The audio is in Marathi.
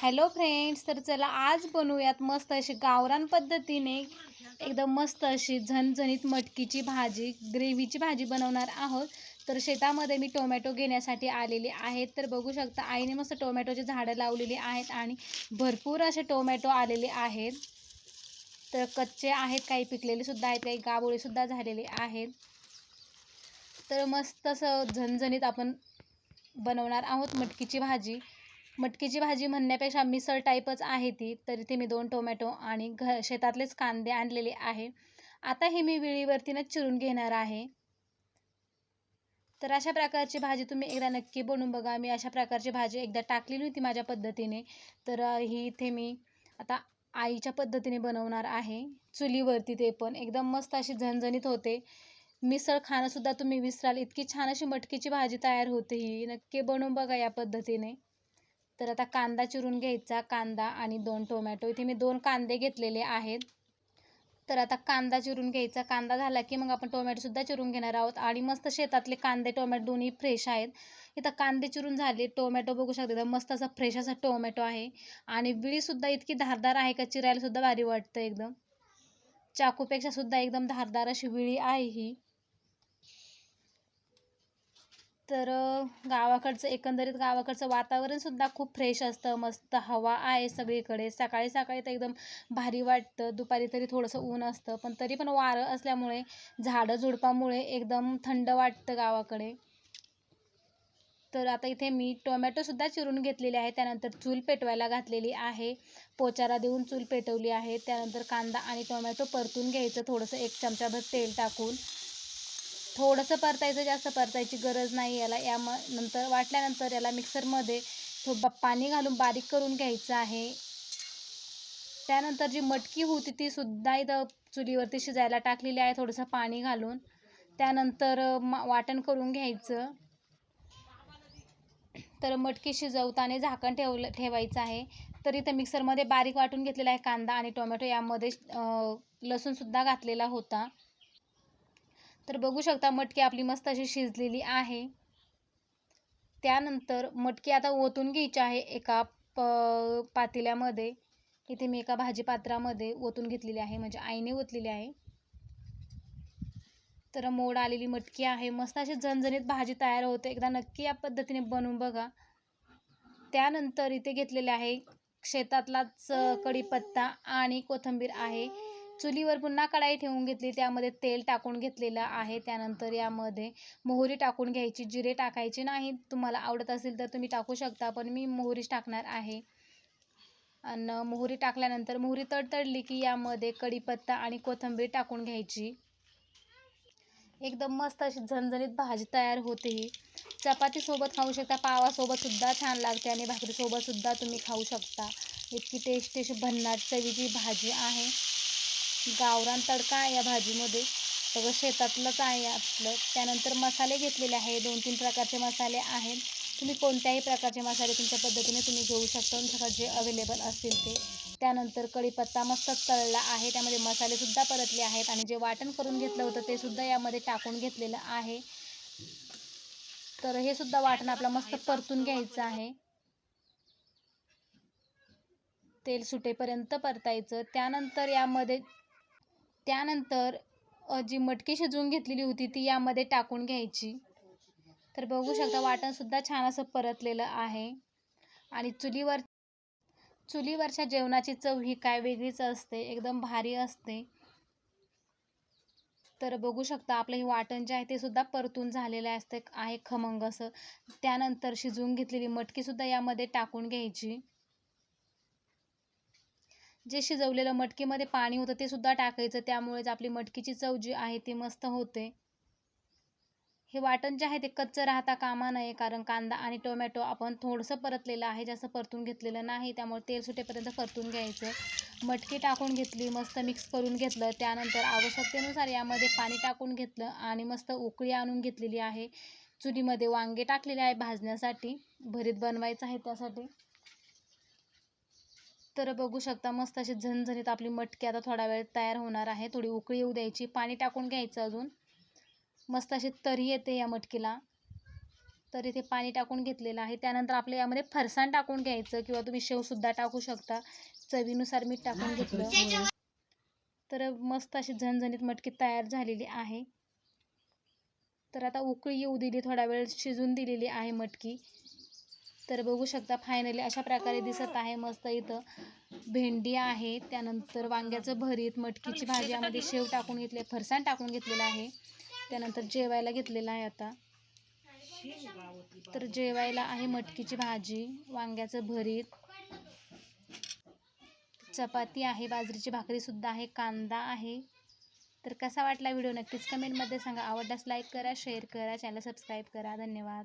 हॅलो फ्रेंड्स तर चला आज बनवूयात मस्त अशी गावरान पद्धतीने एकदम मस्त अशी झणझणीत मटकीची भाजी ग्रेव्हीची भाजी बनवणार आहोत. तर शेतामध्ये मी टोमॅटो घेण्यासाठी आलेले आहेत. तर बघू शकता आईने मस्त टोमॅटोचे झाडं लावलेली आहेत आणि भरपूर असे टोमॅटो आलेले आहेत. तर कच्चे आहेत काही पिकलेलेसुद्धा आहेत काही गाबोळेसुद्धा झालेले आहेत. तर मस्त असं झणझणीत आपण बनवणार आहोत मटकीची भाजी. मटकीची भाजी म्हणण्यापेक्षा मिसळ टाईपच आहे ती. तर इथे मी दोन टोमॅटो आणि घ शेतातलेच कांदे आणलेले आहे. आता हे मी विळीवरतीनंच चिरून घेणार आहे. तर अशा प्रकारची भाजी तुम्ही एकदा नक्की बनवून बघा. मी अशा प्रकारची भाजी एकदा टाकलेली होती माझ्या पद्धतीने. तर ही इथे मी आता आईच्या पद्धतीने बनवणार आहे. चुलीवरती ते पण. एकदम मस्त अशी झणझणीत होते. मिसळ खाणंसुद्धा तुम्ही विसराल. इतकी छान अशी मटकीची भाजी तयार होते ही. नक्की बनवून बघा या पद्धतीने. तर आता कांदा चिरून घ्यायचा कांदा आणि दोन टोमॅटो इथे मी दोन कांदे घेतलेले आहेत. तर आता कांदा चिरून घ्यायचा. कांदा झाला की मग आपण टोमॅटोसुद्धा चिरून घेणार आहोत. आणि मस्त शेतातले कांदे टोमॅटो दोन्ही फ्रेश आहेत. इथं कांदे चिरून झाले. टोमॅटो बघू शकते तर मस्त असा फ्रेश असा टोमॅटो आहे. आणि विळीसुद्धा इतकी धारदार आहे का? चिरायलासुद्धा भारी वाटतं एकदम. चाकूपेक्षासुद्धा एकदम धारदार अशी विळी आहे ही. तर गावाकडचं एकंदरीत गावाकडचं वातावरणसुद्धा खूप फ्रेश असतं मस्त हवा आहे सगळीकडे. सकाळी सकाळी तर एकदम भारी वाटतं. दुपारी तरी थोडंसं ऊन असतं पण तरी पण वारं असल्यामुळे झाडं झुडपामुळे एकदम थंड वाटतं गावाकडे. तर आता इथे मी टोमॅटोसुद्धा चिरून घेतलेले आहे त्यानंतर चूल पेटवायला घातलेली आहे. पोचारा देऊन चूल पेटवली आहे. त्यानंतर कांदा आणि टोमॅटो परतून घ्यायचं. थोडंसं एक चमचाभर तेल टाकून. थोडंसं परतायचं जास्त परतायची गरज नाही याला. या म नंतर वाटल्यानंतर याला मिक्सरमध्ये थो पाणी घालून बारीक करून घ्यायचं आहे. त्यानंतर जी मटकी होती ती सुद्धा इथं चुलीवरती शिजायला टाकलेली आहे. थोडंसं पाणी घालून. त्यानंतर मा वाटण करून घ्यायचं. तर मटकी शिजवताना झाकण ठेवलं ठेवायचं आहे. तर इथं मिक्सरमध्ये बारीक वाटून घेतलेला आहे कांदा आणि टोमॅटो. यामध्ये लसूणसुद्धा घातलेला होता. तर बघू शकता मटकी आपली मस्त अशी शिजलेली आहे. त्यानंतर मटकी आता ओतून घ्यायची आहे एका प पातेल्यामध्ये. इथे मी एका भाजीपात्रामध्ये ओतून घेतलेली आहे म्हणजे आईने ओतलेली आहे. तर मोड आलेली मटकी आहे. मस्त अशी झणझणीत भाजी तयार होते. एकदा नक्की या पद्धतीने बनवून बघा. त्यानंतर इथे घेतलेले आहे शेतातलाच कढीपत्ता आणि कोथिंबीर आहे. चुलीवर पुन्हा कढाई ठेवून घेतली. त्यामध्ये तेल टाकून घेतलेलं आहे. त्यानंतर यामध्ये मोहरी टाकून घ्यायची. जिरे टाकायचे नाही तुम्हाला आवडत असेल तर तुम्ही टाकू शकता पण मी मोहरीच टाकणार आहे. आणि मोहरी टाकल्यानंतर मोहरी तडतडली की यामध्ये कढीपत्ता आणि कोथिंबीर टाकून घ्यायची. एकदम मस्त अशी झणझणीत भाजी तयार होते ही. चपातीसोबत खाऊ शकता. पावासोबतसुद्धा छान लागते आणि भाकरीसोबतसुद्धा तुम्ही खाऊ शकता. इतकी टेस्टी अशी भन्नाट चवीची भाजी आहे. गावरान तडका आहे या भाजीमध्ये. सगळं शेतातलंच आहे आपलं. त्यानंतर मसाले घेतलेले आहे दोन तीन प्रकारचे मसाले आहेत. तुम्ही कोणत्याही प्रकारचे मसाले तुमच्या पद्धतीने तुम्ही घेऊ शकता. तुमच्याकडे जे अवेलेबल असतील ते. त्यानंतर कढीपत्ता मस्त तळला आहे. त्यामध्ये मसालेसुद्धा परतले आहेत. आणि जे वाटण करून घेतलं होतं ते सुद्धा यामध्ये टाकून घेतलेलं आहे. तर हे सुद्धा वाटण आपलं मस्त परतून घ्यायचं आहे. तेल सुटेपर्यंत परतायचं. त्यानंतर यामध्ये त्यानंतर जी मटकी शिजवून घेतलेली होती ती यामध्ये टाकून घ्यायची. तर बघू शकता वाटणसुद्धा छान असं परतलेलं आहे. आणि चुलीवर चुलीवरच्या जेवणाची चव ही काय वेगळीच असते एकदम भारी असते. तर बघू शकता आपलं हे वाटण जे आहे ते सुद्धा परतून झालेलं असते आहे खमंग असं. त्यानंतर शिजवून घेतलेली मटकीसुद्धा यामध्ये टाकून घ्यायची. जे शिजवलेलं मटकीमध्ये पाणी होतं ते सुद्धा टाकायचं. त्यामुळेच आपली मटकीची चव जी आहे ती मस्त होते. हे वाटण जे आहे ते कच्चं राहता कामा नये कारण कांदा आणि टोमॅटो आपण थोडंसं परतलेलं आहे जास्त परतून घेतलेलं नाही त्यामुळे तेल सुटेपर्यंत परतून घ्यायचं. मटकी टाकून घेतली मस्त मिक्स करून घेतलं त्यानंतर आवश्यकतेनुसार यामध्ये पाणी टाकून घेतलं आणि मस्त उकळी आणून घेतलेली आहे. चुलीमध्ये वांगे टाकलेले आहे भाजण्यासाठी. भरीत बनवायचं आहे त्यासाठी. तर बघू शकता मस्त असे झणझणीत आपली मटकी आता थोडा वेळ तयार होणार आहे. थोडी उकळी येऊ द्यायची. पाणी टाकून घ्यायचं अजून. मस्त अशी तरी येते या मटकीला. तर इथे पाणी टाकून घेतलेलं आहे. त्यानंतर आपल्या यामध्ये फरसाण टाकून घ्यायचं किंवा तुम्ही शेवसुद्धा टाकू शकता. चवीनुसार मीठ टाकून घेतलं. तर मस्त अशी झणझणीत मटकी तयार झालेली आहे. तर आता उकळी येऊ दिली. थोडा वेळ शिजून दिलेली आहे मटकी. तर बघू शकता फायनली अशा प्रकारे दिसत आहे मस्त इथं. भेंडी आहे त्यानंतर वांग्याचं भरीत मटकीची भाजी यामध्ये शेव टाकून घेतले फरसाण टाकून घेतलेलं आहे. त्यानंतर जेवायला घेतलेलं आहे आता. तर जेवायला आहे मटकीची भाजी वांग्याचं भरीत. चपाती आहे बाजरीची भाकरीसुद्धा आहे कांदा आहे. तर कसा वाटला व्हिडिओ नक्कीच कमेंटमध्ये सांगा. आवडल्यास लाईक करा शेअर करा चॅनल सबस्क्राईब करा. धन्यवाद.